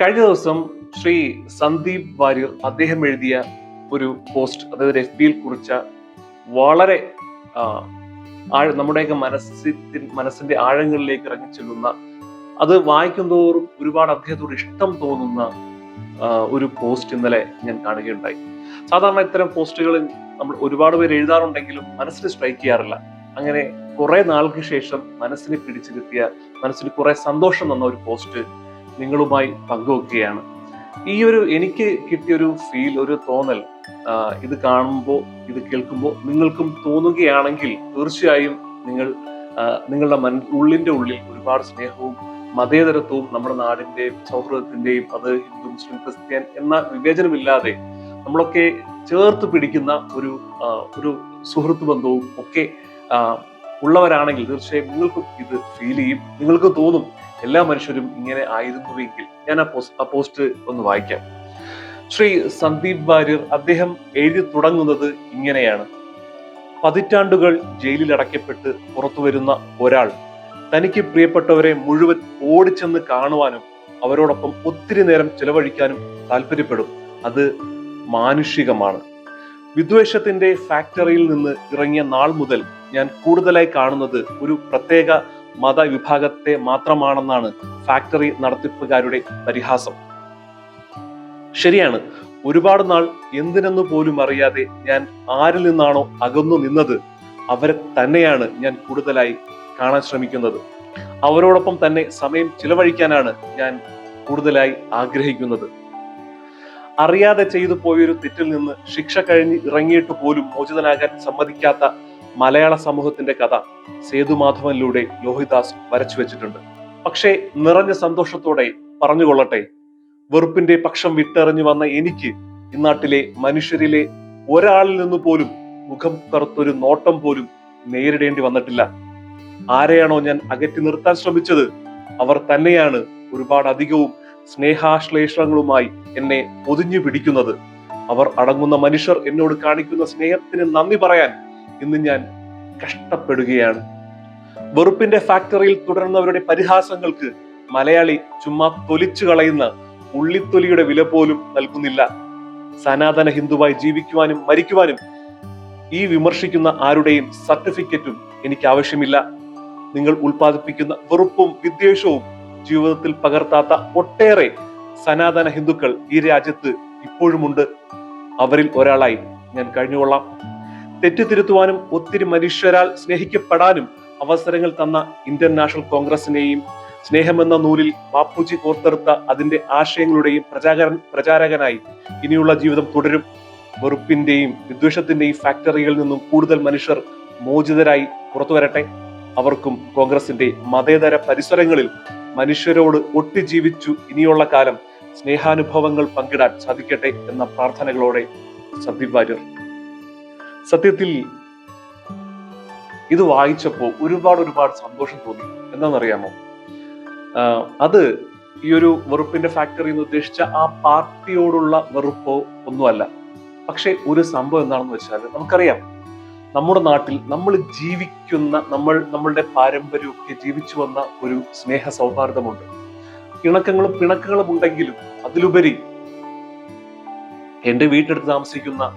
കഴിഞ്ഞ ദിവസം ശ്രീ സന്ദീപ് വാര്യർ അദ്ദേഹം എഴുതിയ ഒരു പോസ്റ്റ് അതായത് എഫ് ബിയിൽ കുറിച്ച വളരെ നമ്മുടെയൊക്കെ മനസ്സിൻ മനസ്സിന്റെ ആഴങ്ങളിലേക്ക് ഇറങ്ങി ചെല്ലുന്ന അത് വായിക്കും തോറും ഒരുപാട് അദ്ദേഹത്തോട് ഇഷ്ടം തോന്നുന്ന ഒരു പോസ്റ്റ് ഇന്നലെ ഞാൻ കാണുകയുണ്ടായി. സാധാരണ ഇത്തരം പോസ്റ്റുകൾ നമ്മൾ ഒരുപാട് പേര് എഴുതാറുണ്ടെങ്കിലും മനസ്സിന് സ്ട്രൈക്ക് ചെയ്യാറില്ല. അങ്ങനെ കുറെ നാൾക്ക് ശേഷം മനസ്സിനെ പിടിച്ചു കിട്ടിയ മനസ്സിന് കുറെ സന്തോഷം തന്ന ഒരു പോസ്റ്റ് നിങ്ങളുമായി പങ്കുവെക്കുകയാണ്. ഈ ഒരു എനിക്ക് കിട്ടിയൊരു ഫീൽ ഒരു തോന്നൽ ഇത് കാണുമ്പോൾ ഇത് കേൾക്കുമ്പോൾ നിങ്ങൾക്കും തോന്നുകയാണെങ്കിൽ തീർച്ചയായും നിങ്ങൾ നിങ്ങളുടെ മൻ ഉള്ളിന്റെ ഉള്ളിൽ ഒരുപാട് സ്നേഹവും മതേതരത്വവും നമ്മുടെ നാടിന്റെയും സൗഹൃദത്തിന്റെയും അത് ഹിന്ദു മുസ്ലിം ക്രിസ്ത്യൻ എന്ന വിവേചനമില്ലാതെ നമ്മളൊക്കെ ചേർത്ത് പിടിക്കുന്ന ഒരു ഒരു സുഹൃത്ത് ബന്ധവും ഒക്കെ ഉള്ളവരാണെങ്കിൽ തീർച്ചയായും നിങ്ങൾക്കും ഇത് ഫീൽ ചെയ്യും. നിങ്ങൾക്ക് തോന്നും എല്ലാ മനുഷ്യരും ഇങ്ങനെ ആയിരുന്നുവെങ്കിൽ ഞാൻ ആ പോസ്റ്റ് ഒന്ന് വായിക്കാം. ശ്രീ സന്ദീപ് വാര്യർ അദ്ദേഹം എഴുതി തുടങ്ങുന്നത് ഇങ്ങനെയാണ്. പതിറ്റാണ്ടുകൾ ജയിലിൽ അടയ്ക്കപ്പെട്ട് പുറത്തു വരുന്ന ഒരാൾ തനിക്ക് പ്രിയപ്പെട്ടവരെ മുഴുവൻ ഓടിച്ചെന്ന് കാണുവാനും അവരോടൊപ്പം ഒത്തിരി നേരം ചെലവഴിക്കാനും താല്പര്യപ്പെടും. അത് മാനുഷികമാണ്. വിദ്വേഷത്തിന്റെ ഫാക്ടറിയിൽ നിന്ന് ഇറങ്ങിയ നാൾ മുതൽ ഞാൻ കൂടുതലായി കാണുന്നത് ഒരു പ്രത്യേക മതവിഭാഗത്തെ മാത്രമാണെന്നാണ് ഫാക്ടറി നടത്തിപ്പുകാരുടെ പരിഹാസം. ശരിയാണ് ഒരുപാട് നാൾ എന്തിനെന്ന് പോലും അറിയാതെ ഞാൻ ആരിൽ നിന്നാണോ അകന്നു നിന്നത് അവരെ തന്നെയാണ് ഞാൻ കൂടുതലായി കാണാൻ ശ്രമിക്കുന്നത്. അവരോടൊപ്പം തന്നെ സമയം ചിലവഴിക്കാനാണ് ഞാൻ കൂടുതലായി ആഗ്രഹിക്കുന്നത്. അറിയാതെ ചെയ്തു പോയൊരു തെറ്റിൽ നിന്ന് ശിക്ഷ കഴിഞ്ഞ് ഇറങ്ങിയിട്ട് പോലും മോചിതനാകാൻ സമ്മതിക്കാത്ത മലയാള സമൂഹത്തിന്റെ കഥ സേതുമാധവനിലൂടെ ലോഹിദാസ് വരച്ചു വെച്ചിട്ടുണ്ട്. പക്ഷേ നിറഞ്ഞ സന്തോഷത്തോടെ പറഞ്ഞുകൊള്ളട്ടെ വെറുപ്പിന്റെ പക്ഷം വിട്ടെറിഞ്ഞു വന്ന എനിക്ക് ഇന്നാട്ടിലെ മനുഷ്യരിലെ ഒരാളിൽ നിന്ന് പോലും മുഖം കറുത്തൊരു നോട്ടം പോലും നേരിടേണ്ടി വന്നിട്ടില്ല. ആരെയാണോ ഞാൻ അകറ്റി നിർത്താൻ ശ്രമിച്ചത്? അവർ തന്നെയാണ് ഒരുപാട് അധികവും സ്നേഹാശ്ലേഷങ്ങളുമായി എന്നെ പൊതിഞ്ഞു പിടിക്കുന്നത്. അവർ അടങ്ങുന്ന മനുഷ്യർ എന്നോട് കാണിക്കുന്ന സ്നേഹത്തിന് നന്ദി പറയാൻ ഇന്ന് ഞാൻ കഷ്ടപ്പെടുകയാണ്. വെറുപ്പിന്റെ ഫാക്ടറിയിൽ തുടരുന്നവരുടെ പരിഹാസങ്ങൾക്ക് മലയാളി ചുമ്മാ തൊലിച്ചു കളയുന്ന ഉള്ളിത്തൊലിയുടെ വില പോലും നൽകുന്നില്ല. സനാതന ഹിന്ദുവായി ജീവിക്കുവാനും മരിക്കുവാനും ഈ വിമർശിക്കുന്ന ആരുടെയും സർട്ടിഫിക്കറ്റും എനിക്ക് ആവശ്യമില്ല നിങ്ങൾ ഉൽപ്പാദിപ്പിക്കുന്ന വെറുപ്പും വിദ്വേഷവും ജീവിതത്തിൽ പകർത്താത്ത ഒട്ടേറെ സനാതന ഹിന്ദുക്കൾ ഈ രാജ്യത്ത് ഇപ്പോഴുമുണ്ട്. അവരിൽ ഒരാളായി ഞാൻ കഴിഞ്ഞുകൊള്ളാം. തെറ്റുതിരുത്തുവാനും ഒത്തിരി മനുഷ്യരാൽ സ്നേഹിക്കപ്പെടാനും അവസരങ്ങൾ തന്ന ഇന്ത്യൻ നാഷണൽ കോൺഗ്രസിനെയും സ്നേഹമെന്ന നൂലിൽ ബാപ്പുജി കോർത്തെടുത്ത അതിന്റെ ആശയങ്ങളുടെയും പ്രചാരകൻ പ്രചാരകനായി ഇനിയുള്ള ജീവിതം തുടരും. വെറുപ്പിന്റെയും വിദ്വേഷത്തിന്റെയും ഫാക്ടറികളിൽ നിന്നും കൂടുതൽ മനുഷ്യർ മോചിതരായി പുറത്തു വരട്ടെ അവർക്കും കോൺഗ്രസിന്റെ മതേതര പരിസരങ്ങളിൽ മനുഷ്യരോട് ഒട്ടി ജീവിച്ചു ഇനിയുള്ള കാലം സ്നേഹാനുഭവങ്ങൾ പങ്കിടാൻ സാധിക്കട്ടെ എന്ന പ്രാർത്ഥനകളോടെ സന്ദീപ് വാര്യർ. സത്യത്തിൽ ഇത് വായിച്ചപ്പോൾ ഒരുപാട് ഒരുപാട് സന്തോഷം തോന്നി. എന്താണെന്നറിയാമോ? അത് ഈ ഒരു വെറുപ്പിന്റെ ഫാക്ടറി എന്ന് ഉദ്ദേശിച്ച ആ പാർട്ടിയോടുള്ള വെറുപ്പോ ഒന്നുമല്ല. പക്ഷെ ഒരു സംഭവം എന്താണെന്ന് വെച്ചാൽ നമുക്കറിയാം. നമ്മുടെ നാട്ടിൽ നമ്മൾ ജീവിക്കുന്ന നമ്മൾ നമ്മളുടെ പാരമ്പര്യമൊക്കെ ജീവിച്ചു വന്ന ഒരു സ്നേഹ സൗഹാർദ്ദമുണ്ട്. ഇണക്കങ്ങളും പിണക്കങ്ങളും ഉണ്ടെങ്കിലും അതിലുപരി എന്റെ വീട്ടിലെടുത്ത് താമസിക്കുന്ന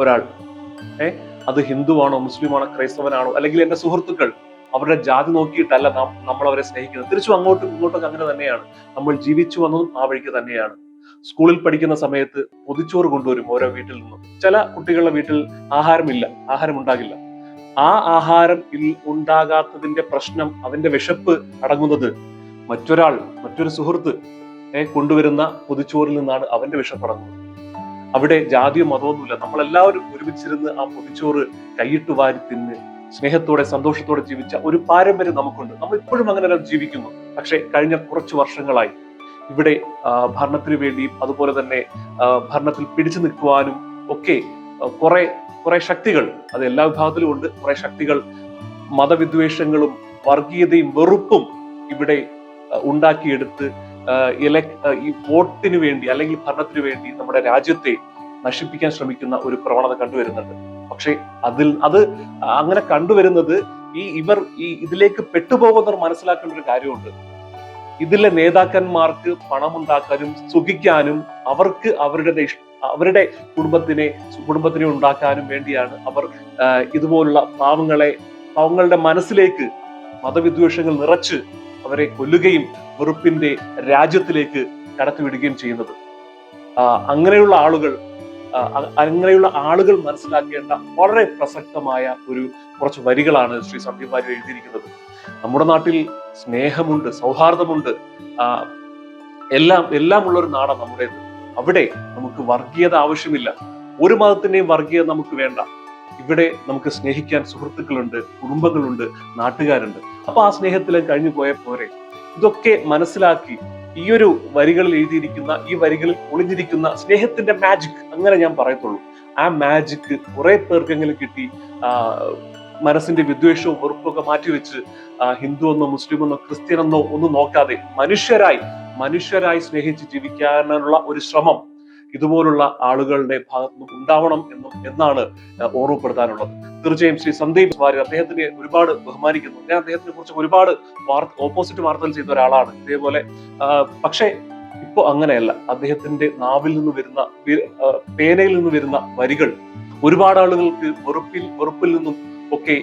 ഒരാൾ ഏ അത് ഹിന്ദുവാണോ മുസ്ലിമാണോ ക്രൈസ്തവനാണോ അല്ലെങ്കിൽ എന്റെ സുഹൃത്തുക്കൾ അവരുടെ ജാതി നോക്കിയിട്ടല്ല നാം നമ്മൾ അവരെ സ്നേഹിക്കുന്നത്. തിരിച്ചും അങ്ങോട്ടും ഇങ്ങോട്ടും അങ്ങനെ തന്നെയാണ്. നമ്മൾ ജീവിച്ചു വന്നതും ആ വഴിക്ക് തന്നെയാണ്. സ്കൂളിൽ പഠിക്കുന്ന സമയത്ത് പൊതിച്ചോറ് കൊണ്ടുവരും ഓരോ വീട്ടിൽ നിന്നും. ചില കുട്ടികളുടെ വീട്ടിൽ ആഹാരമില്ല ആഹാരം ഉണ്ടാകില്ല ആ ആഹാരം ഉണ്ടാകാത്തതിന്റെ പ്രശ്നം അവന്റെ വിശപ്പ് അടങ്ങുന്നത് മറ്റൊരാൾ മറ്റൊരു സുഹൃത്ത് കൊണ്ടുവരുന്ന പൊതിച്ചോറിൽ നിന്നാണ് അവന്റെ വിഷം അടങ്ങുന്നത്. അവിടെ ജാതിയോ മതമൊന്നുമില്ല. നമ്മളെല്ലാവരും ഒരുമിച്ചിരുന്ന് ആ പൊതിച്ചോറ് കൈയിട്ട് വാരി തിന്ന് സ്നേഹത്തോടെ സന്തോഷത്തോടെ ജീവിച്ച ഒരു പാരമ്പര്യം നമുക്കുണ്ട്. നമ്മൾ ഇപ്പോഴും അങ്ങനെ ജീവിക്കുന്നു. പക്ഷെ കഴിഞ്ഞ കുറച്ച് വർഷങ്ങളായി ഇവിടെ ഭരണത്തിന് വേണ്ടിയും അതുപോലെ തന്നെ ഭരണത്തിൽ പിടിച്ചു നിൽക്കുവാനും ഒക്കെ കുറെ കുറെ ശക്തികൾ അത് എല്ലാ വിഭാഗത്തിലും ഉണ്ട് കുറെ ശക്തികൾ മതവിദ്വേഷങ്ങളും വർഗീയതയും വെറുപ്പും ഇവിടെ ഉണ്ടാക്കിയെടുത്ത് ഇലക് ഈ വോട്ടിന് വേണ്ടി അല്ലെങ്കിൽ ഭരണത്തിന് വേണ്ടി നമ്മുടെ രാജ്യത്തെ നശിപ്പിക്കാൻ ശ്രമിക്കുന്ന ഒരു പ്രവണത കണ്ടുവരുന്നുണ്ട്. പക്ഷെ അതിൽ അത് അങ്ങനെ കണ്ടുവരുന്നത് ഈ ഇവർ ഈ ഇതിലേക്ക് പെട്ടുപോകുന്നവർ മനസ്സിലാക്കേണ്ട ഒരു കാര്യമുണ്ട്. ഇതിലെ നേതാക്കന്മാർക്ക് പണമുണ്ടാക്കാനും സുഖിക്കാനും അവർക്ക് അവരുടെ അവരുടെ കുടുംബത്തിനെ കുടുംബത്തിനെ ഉണ്ടാക്കാനും വേണ്ടിയാണ് അവർ ഇതുപോലുള്ള പാവങ്ങളെ പാവങ്ങളുടെ മനസ്സിലേക്ക് മതവിദ്വേഷങ്ങൾ നിറച്ച് അവരെ കൊല്ലുകയും വെറുപ്പിന്റെ രാജ്യത്തിലേക്ക് കടത്തിവിടുകയും ചെയ്യുന്നത്. അങ്ങനെയുള്ള ആളുകൾ അങ്ങനെയുള്ള ആളുകൾ മനസ്സിലാക്കേണ്ട വളരെ പ്രസക്തമായ ഒരു കുറച്ച് വരികളാണ് ശ്രീ സന്ദീപ് വാര്യർ എഴുതിയിരിക്കുന്നത്. നമ്മുടെ നാട്ടിൽ സ്നേഹമുണ്ട് സൗഹാർദ്ദമുണ്ട്. എല്ലാം എല്ലാം ഉള്ള ഒരു നാടാണ് നമ്മുടേത്. അവിടെ നമുക്ക് വർഗീയത ആവശ്യമില്ല. ഒരു മതത്തിന്റെയും വർഗീയത നമുക്ക് വേണ്ട. ഇവിടെ നമുക്ക് സ്നേഹിക്കാൻ സുഹൃത്തുക്കളുണ്ട് കുടുംബങ്ങളുണ്ട് നാട്ടുകാരുണ്ട്. അപ്പൊ ആ സ്നേഹത്തിലും കഴിഞ്ഞു പോയ പോരെ. ഇതൊക്കെ മനസ്സിലാക്കി ഈ ഒരു വരികളിൽ എഴുതിയിരിക്കുന്ന ഈ വരികളിൽ ഒളിഞ്ഞിരിക്കുന്ന സ്നേഹത്തിന്റെ മാജിക് അങ്ങനെ ഞാൻ പറയത്തുള്ളൂ. ആ മാജിക് കുറെ പേർക്കെങ്കിലും കിട്ടി. മനസ്സിന്റെ വിദ്വേഷവും വെറുപ്പും ഒക്കെ മാറ്റിവെച്ച് ഹിന്ദു എന്നോ മുസ്ലിം എന്നോ ക്രിസ്ത്യൻ എന്നോ ഒന്നും നോക്കാതെ മനുഷ്യരായി മനുഷ്യരായി സ്നേഹിച്ച് ജീവിക്കാനുള്ള ഒരു ശ്രമം ഇതുപോലുള്ള ആളുകളുടെ ഭാഗത്ത് നിന്നും ഉണ്ടാവണം എന്നും എന്നാണ് ഓർമ്മപ്പെടുത്താനുള്ളത്. തീർച്ചയായും ശ്രീ സന്ദീപ് വാര്യർ അദ്ദേഹത്തിനെ ഒരുപാട് ബഹുമാനിക്കുന്നു. ഞാൻ അദ്ദേഹത്തിനെ കുറിച്ച് ഒരുപാട് വാർത്ത ഓപ്പോസിറ്റ് വാർത്തകൾ ചെയ്ത ഒരാളാണ്. ഇതേപോലെ പക്ഷേ ഇപ്പൊ അങ്ങനെയല്ല. അദ്ദേഹത്തിന്റെ നാവിൽ നിന്ന് വരുന്ന പേനയിൽ നിന്ന് വരുന്ന വരികൾ ഒരുപാട് ആളുകൾക്ക് വെറുപ്പിൽ വെറുപ്പിൽ നിന്നും ഒക്കെ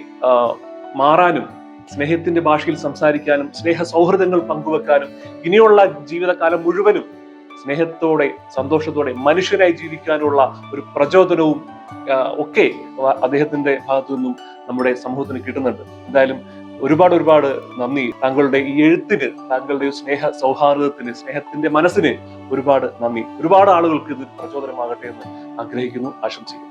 മാറാനും സ്നേഹത്തിന്റെ ഭാഷയിൽ സംസാരിക്കാനും സ്നേഹ സൗഹൃദങ്ങൾ പങ്കുവെക്കാനും ഇനിയുള്ള ജീവിതകാലം മുഴുവനും സ്നേഹത്തോടെ സന്തോഷത്തോടെ മനുഷ്യരായി ജീവിക്കാനുള്ള ഒരു പ്രചോദനവും ഒക്കെ അദ്ദേഹത്തിന്റെ ഭാഗത്തു നിന്നും നമ്മുടെ സമൂഹത്തിന് കിട്ടുന്നുണ്ട്. എന്തായാലും ഒരുപാട് ഒരുപാട് നന്ദി. താങ്കളുടെ ഈ എഴുത്തിന് താങ്കളുടെ സ്നേഹ സൗഹാർദ്ദത്തിന് സ്നേഹത്തിന്റെ മനസ്സിന് ഒരുപാട് നന്ദി. ഒരുപാട് ആളുകൾക്ക് ഇത് പ്രചോദനമാകട്ടെ എന്ന് ആഗ്രഹിക്കുന്നു ആശംസിക്കുന്നു.